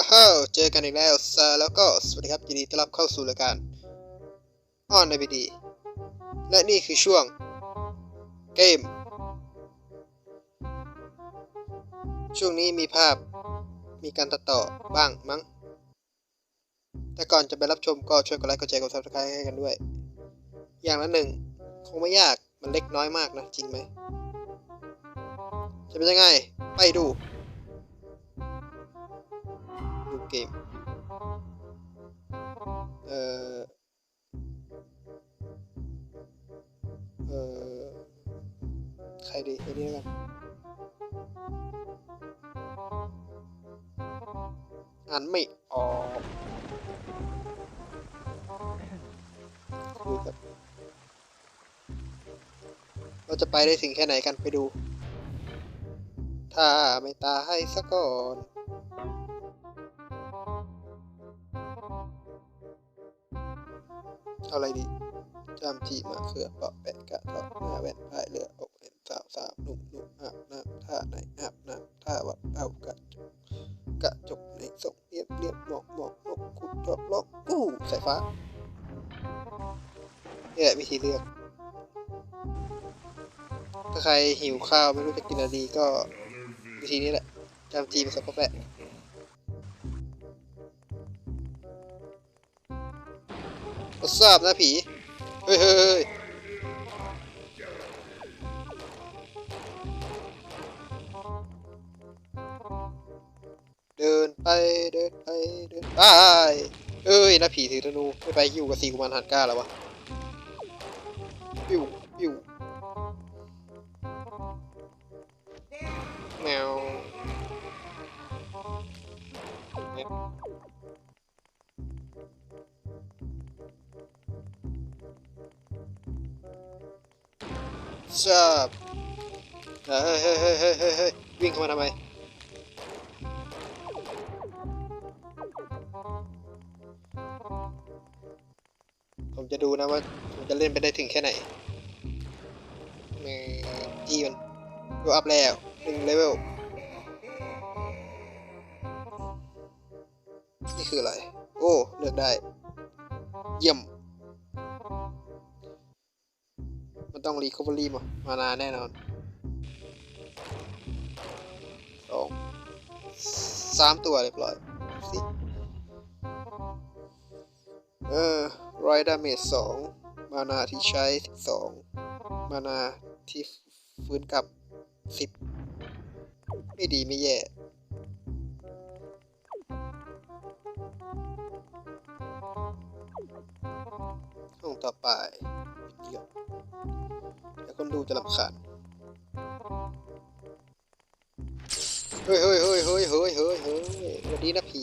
อ้าวเจอกันอีกแล้วซาแล้วก็สวัสดีครับยินดีต้อนรับเข้าสู่รายการออนในบีดี และนี่คือช่วง เกม ช่วงนี้มีภาพมีการตัดต่อบ้างมั้ง แต่ก่อนจะไปรับชมก็ช่วยกดไลค์กดแชร์กดซับสไครต์ให้กันด้วย อย่างละหนึ่ง คงไม่ยากมันเล็กน้อยมากนะ จริงไหมจะเป็นยังไง ไปดููเกม เอ่อ เอ่อ ใครดีไอ้นี่แล้วกัน อ่านไม่ออกคุยกับเราจะไปได้ถึงแค่ไหนกันไปดู ถ้าไม่ตายซะก่อน เอาอะไรดีจามจีมาเขือเปาะแปะกะเทาะหน้าแว่นพายเรืออกเห็นสาวสาวหนุ่มหนุ่มอาบน้ำท่าไหนอาบน้ำท่าวัดเอากระจกกระจกในส่งเรียบเรียบหมอกหมอกนกขุดจอบล็อกปู้สายฟ้านี่แหละวิธีเลือก ถ้าใครหิวข้าวไม่รู้จะกินอะไรดีก็วิธีนี้แหละจามจีมาสับแปะ ก็ทราบนะผี เฮ้ยเฮ้ยเดินไปเดินไปเดินไปเอ้ยนะผีถือธนูไม่ไปอยู่กับสีกุมารหันก้าแล้ววะปิ้วปิ้ว ชอบเฮ้ยเฮ้ยเฮ้ยเฮ้ยเฮ้ยเฮ้ยวิ่งเข้ามาทำไมผมจะดูนะว่าผมจะเล่นไปได้ถึงแค่ไหนแม่จีมันดูอัพแล้วหนึ่งเลเวลนี่คืออะไร โอ้ เลือกได้ เยี่ยม ต้องรีคอเวอรี่มามานานแน่นอนสองสามตัวเรียบร้อยสิเออรอยดาเมจสองมานาที่ใช้สิบสองมานาที่ฟื้นกลับสิบไม่ดีไม่แย่ห้องต่อไปเดี๋ยว เดี๋ยวคนดูจะรำคาญเฮ้ยเฮ้ยเฮ้ยเฮ้ยเฮ้ยเฮ้ยเฮ้ยสวัสดีนะผี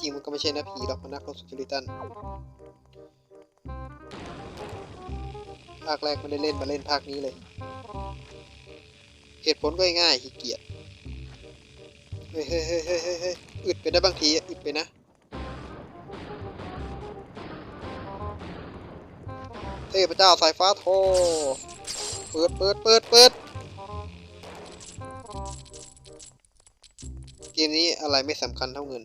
จริงมันก็ไม่ใช่นะผีหรอกมันนักรบสุจริตันภาคแรกไม่ได้เล่นมาเล่นภาคนี้เลย เหตุผลก็ง่ายๆขี้เกียจเฮ้ยเฮ้ยเฮ้ยเฮ้ยเฮ้ยอึดไปได้บางทีอึดไปนะ เทพเจ้าสายฟ้าโทเปิดเปิดเปิดเปิดเกมนี้อะไรไม่สำคัญเท่าเงิน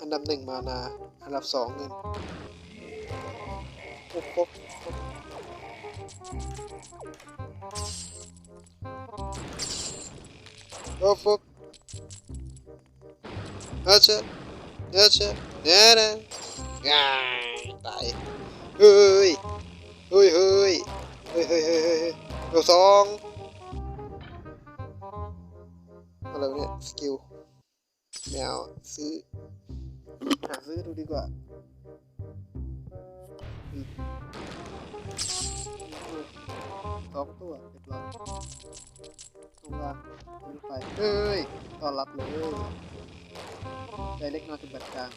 อันดับหนึ่งมานา อันดับสองเงินโอ้โหโอ้ฟุกเฮ้ยเจ้าเฮ้ยเจ้า เนี่ยนะง่ายตายเฮ้ยเฮ้ยเฮ้ยเฮ้ยเฮ้ยเฮ้ยเฮ้ยเดี๋ยวสองอะไรเนี่ยสกิลแมวซื้อหาซื้อดูดีกว่าสองตัวเรียบร้อยตรงกลงไปเฮ้ยต้อนรับเลยใจเล็กน้อยถึงบัดกลาง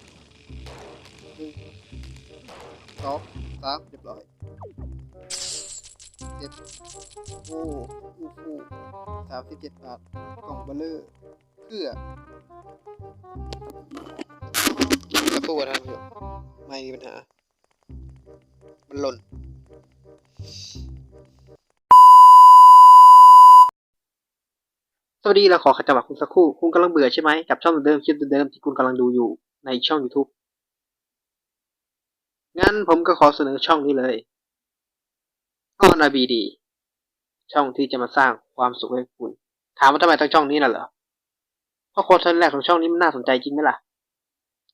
สองสามเรียบร้อยเจ็ดโอ้โหสามสิบเจ็ดบาท กล่องเบลเลอร์เพื่อตะปูกระไำอยู่ไม่มีปัญหา มันหล่นสวัสดีเราขอขจับคุณสักครู่ คุณกำลังเบื่อใช่ไหมกับช่องเดิมคลิปเดิมที่คุณกำลังดูอยู่ในช่อง YouTube งั้นผมก็ขอเสนอช่องนี้เลยออนาบีดี ช่องที่จะมาสร้างความสุขให้คุณ ถามว่าทำไมต้องช่องนี้น่ะเหรอ เพราะโค้ดแรกของช่องนี้มันน่าสนใจจริงไหมล่ะ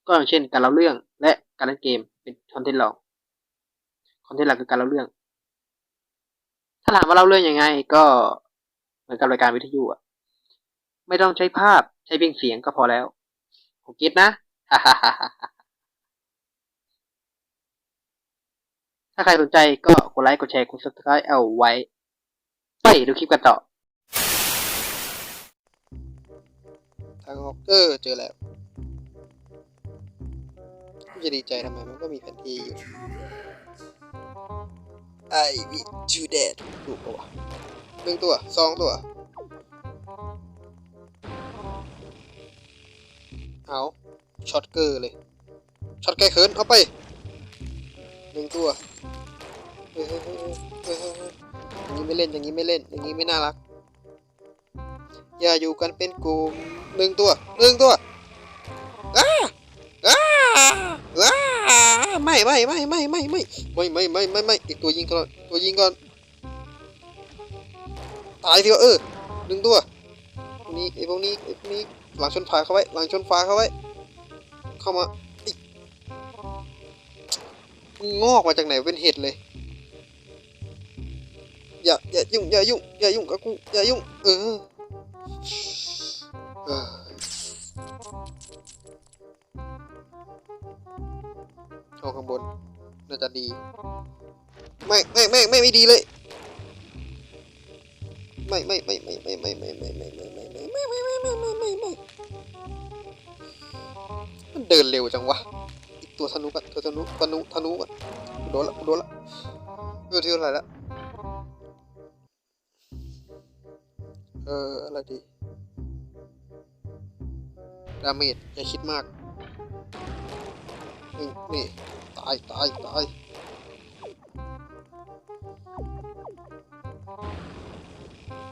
ก็อย่างเช่นการเล่าเรื่องและการเล่นเกมเป็นคอนเทนต์หลักคอนเทนต์หลักคือการเล่าเรื่อง ถ้าถามว่าเล่าเรื่องยังไง ก็เหมือนกับรายการวิทยุอะไม่ต้องใช้ภาพใช้เพียงเสียงก็พอแล้ว ผมคิดนะ ถ้าใครสนใจก็กดไลค์ กดแชร์ กด subscribe เอาไว้ ไปดูคลิปกันต่อ ทางออกเออเจอแล้วจะดีใจทำไมมันก็มีแผนที่อยู่ I will do that ถูกปะวะหนึ่งตัวสองตัว เอาช็อตเกอร์เลย ช็อตไกลเขินเอาไป หนึ่งตัวเฮ้ยเฮ้ยเฮ้ยเฮ้ยอย่างนี้ไม่เล่นอย่างนี้ไม่เล่นอย่างนี้ไม่น่ารัก อย่าอยู่กันเป็นกลุ่มหนึ่งตัวหนึ่งตัวอ้าอ้าอ้าไม่ไม่ไม่ไม่ไม่ไม่ไม่ไม่ไม่ไม่ไม่อีกตัวยิงก่อนตัวยิงก่อนตายทีวะเออหนึ่งตัวนี้ไอ้พวกนี้ไอ้พวกนี้หลังชนฝาเข้าไว้หลังชนฝาเข้าไว้เข้ามา งอกมาจากไหนเป็นเห็ดเลย อย่าอย่ายุ่งอย่ายุ่งอย่ายุ่งกับกูอย่ายุ่งเออเอ่อช่องข้างบนน่าจะดี ไม่ไม่ไม่ไม่ไม่ดีเลย ไม่ไม่ไม่ไม่ไม่ไม่ไม่ไม่ไม่ไม่ไม่ไม่ไม่ไม่ไม่ไม่ไม่ไม่มันเดินเร็วจังวะ ตัวธนูกันตัวธนูธนูธนูกันโดนละโดนละเออที่เท่าไหร่ละเอออะไรดีดาเมจอย่าคิดมากนี่นี่ตายตายตาย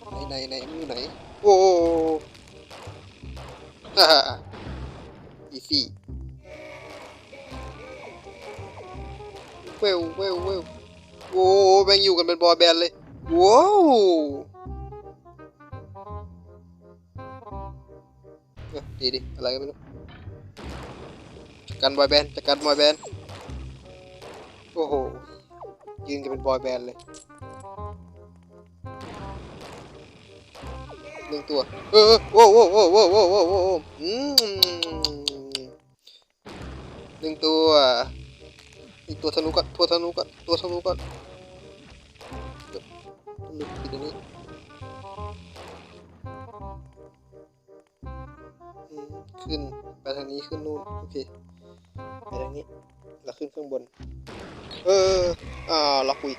ไหนไหนไหนมันอยู่ไหนโอ้ฮ่าฮ่าอีซี่ เวลเวลเวลโอ้แม่งอยู่กันเป็นบอยแบนด์เลยว้าวดีดิอะไรกันไม่รู้กัรบอยแบนด์จัดการบอยแบนด์โอ้โหยืนกันเป็นบอยแบนด์เลยหนึ่งตัวเออโอ้าวว้าวว้าวว้าวว้าวหนึ่งตัว อีกตัวธนูก่อนตัวธนูก่อนตัวธนูก่อนเดี๋ยวต้องปิดอันนี้ขึ้นไปทางนี้ขึ้นนู่นโอเคไปทางนี้แล้วขึ้นข้างบน เอออ่าล็อกวี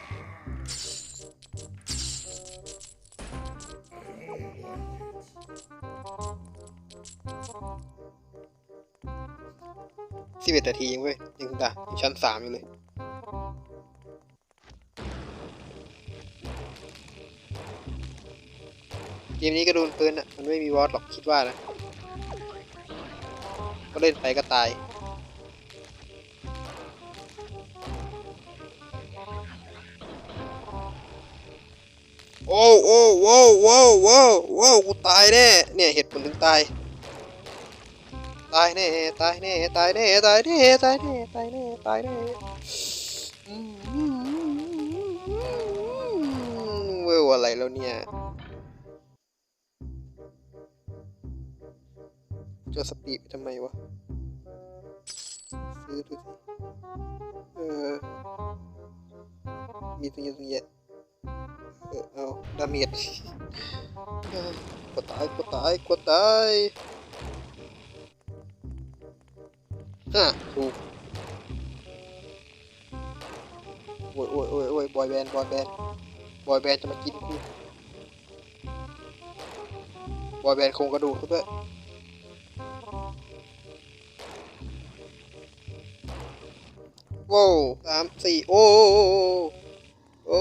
สิบเอ็ดนาทียังเว้ยยังด่าอยังชั้นสามอยู่เลยเกมนี้ก็โดนปืนอะ มันไม่มีวอตหรอกคิดว่านะ ก็เล่นไปก็ตายโอ้โอ้โว้โว้โว้โว้กูตายแน่ เนี่ยเหตุผลถึงตาย ตายแน่ตายแน่ตายแน่ตายแน่ตายแน่ตายแน่ตายแน่อืมเวลอะไรแล้วเนี่ยจะสปีดไปทำไมวะซื้อดูสิเออมีตรงเยอะตรงเยอะเออเอาดาเมจกดตายกดตายกดตาย ฮะถูกโอ้ยโอ้ยโอ้ยโอ้ยบอยแบนด์บอยแบนด์บอยแบนด์จะมากินกูบอยแบนด์โครงกระดูกซะด้วยว้าวสามสี่โอ้โอ้โอ้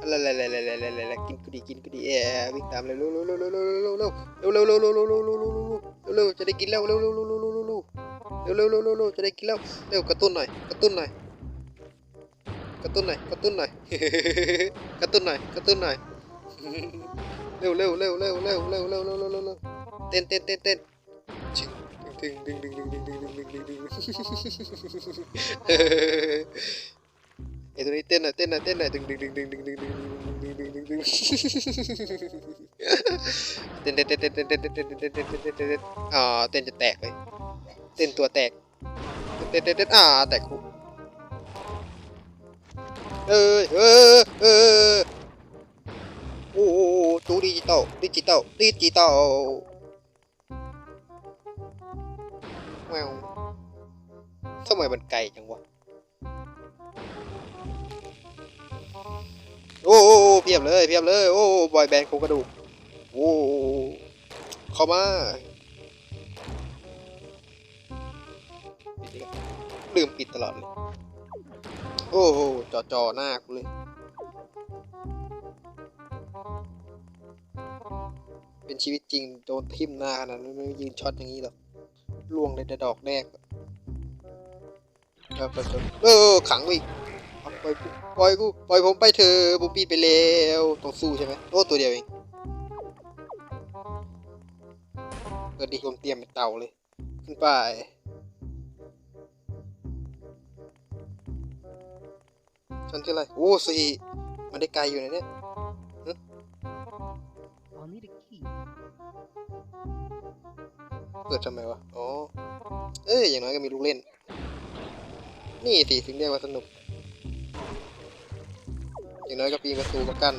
อะละละละละละละละละกินกูดีกินกูดีเออวิ่งตามเลยเร็วเร็วเร็วเร็วเร็วเร็วเร็วเร็วเร็วเร็วเร็วเร็วเร็วเร็วเร็วเร็วเร็วจะได้กินแล้วเร็วเร็วเร็วเร็ว เร็วเร็วเร็วเร็วเร็วเร็วเร็วเร็วจะได้กินแล้วเร็วกระตุ้นหน่อยกระตุ้นหน่อยกระตุ้นหน่อยกระตุ้นหน่อยกระตุ้นหน่อยกระตุ้นหน่อยเร็ว เต้นตัวแตกเต้นเต้นเต้นอ่าแตกคุเออเออเออโอ้โหตูดิจิตอลดิจิตอลดิจิตอลแมวทำไมมันไกลจังวะโอ้โหเพียบเลยเพียบเลย โอ้บอยแบนด์โครงกระดูกโอ้เข้ามา ลืมปิดตลอดเลย โอ้โหจอจอหน้ากูเลยเป็นชีวิตจริงโดนทิ่มหน้าขนาดนั้นไม่ยืนช็อตอย่างนี้หรอกล่วงเลยแต่ดอกแรกอะแล้วไปจนเออขังไว้อีกเอาปล่อยกูปล่อยกูปล่อยผมไปเถอะผมปีนไปแล้วต้องสู้ใช่ไหมโอ้ตัวเดียวเองเกิดดิผมเตรียมเป็นเต่าเลย ขึ้นไป ชั้นที่อะไรโอ้สี่มันได้ไกลอยู่นะเนี่ยเปิดทำไมวะ อ๋อ เอ้ย อย่างน้อยก็มีลูกเล่น นี่สิถึงเรียกว่าสนุก อย่างน้อยก็ปีนประตูมากั้น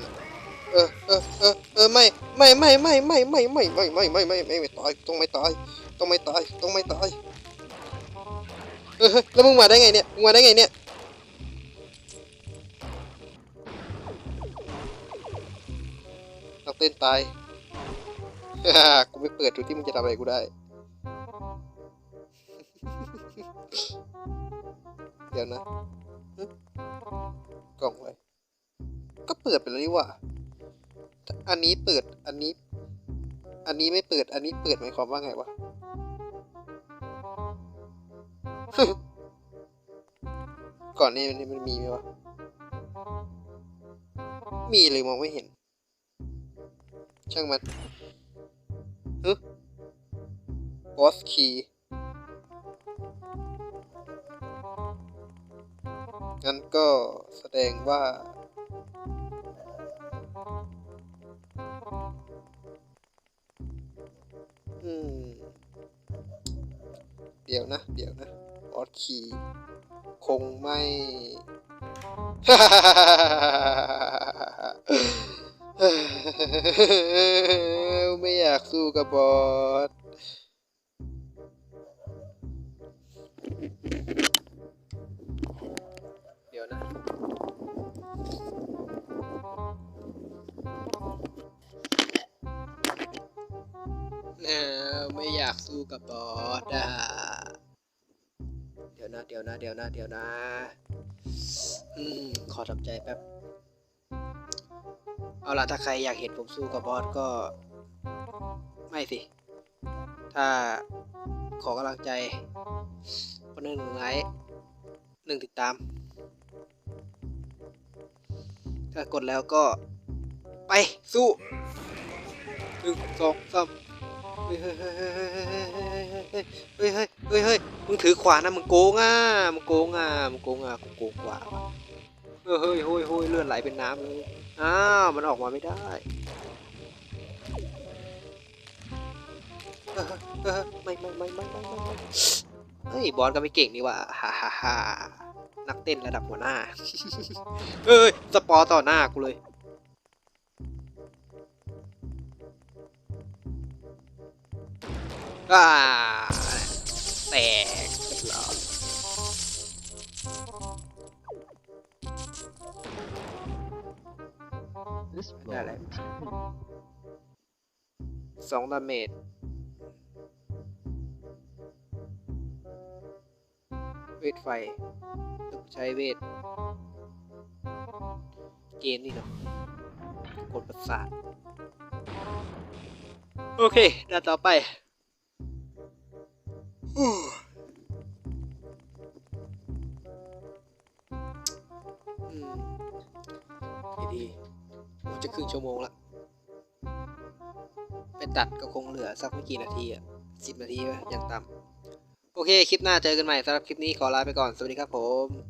เออเออเออเออไม่ไม่ไม่ไม่ไม่ไม่ไม่ไม่ไม่ไม่ไม่ไม่ไม่ตายต้องไม่ตายต้องไม่ตายต้องไม่ตายเออแล้วมึงมาได้ไงเนี่ยมึงมาได้ไงเนี่ย นักเต้นตาย กูไม่เปิดดูที่มึงจะทำอะไรกูได้ เดี๋ยวนะ กล่องอะไรก็เปิดไปแล้วนี่ว่าอันนี้เปิด อันนี้ อันนี้ไม่เปิด อันนี้เปิดหมายความว่าไงวะก่อนนี้มันมันมีไหมวะ มีเลยมองไม่เห็น ช่างมันฮึบอสคีงั้นก็แสดงว่า อืม เดี๋ยวนะ เดี๋ยวนะบอสคีคงไม่ ไม่อยากสู้กับบอสเดี๋ยวนะเออไม่อยากสู้กับบอสอะเดี๋ยวนะ เดี๋ยวนะ เดี๋ยวนะ เดี๋ยวนะ อืม ขอทำใจแป๊บ เอาล่ะถ้าใครอยากเห็นผมสู้กับบอสก็ ไม่สิ ถ้าขอกำลังใจคนหนึ่งไลค์หนึ่งติดตาม ถ้ากดแล้วก็ ไปสู้หนึ่งสองสามเฮ้ยเฮ้ยเฮ้ยเฮ้ยเฮ้ยเฮ้ยเฮ้ยมึงถือขวานะมึงโกงอะมึงโกงอะมึงโกงอะกูโกงกว่าเฮ้ยเฮ้ยเฮ้ยเลือดไหลเป็นน้ำเลย อ้าว มันออกมาไม่ได้ไม่ไม่ไม่ไม่ไม่ไม่เฮ้ยบอลก็ไม่เก่งนี่ว่าฮ่าฮ่าฮ่านักเต้นระดับหัวหน้าเฮ้ย สปอร์ต่อหน้ากูเลย อ่า แตก This Yeah, floor like- looks cool. สองดาเมจเวทไฟต้องใช้เวท เกมนี่เนาะกดประสาท โอเคด่านต่อไปอืมดี จะครึ่งชั่วโมงละเป็นตัดก็คงเหลือสักไม่กี่นาทีอะสิบนาทีไหมอย่างต่ำโอเค คลิปหน้าเจอกันใหม่สำหรับคลิปนี้ขอลาไปก่อน สวัสดีครับผม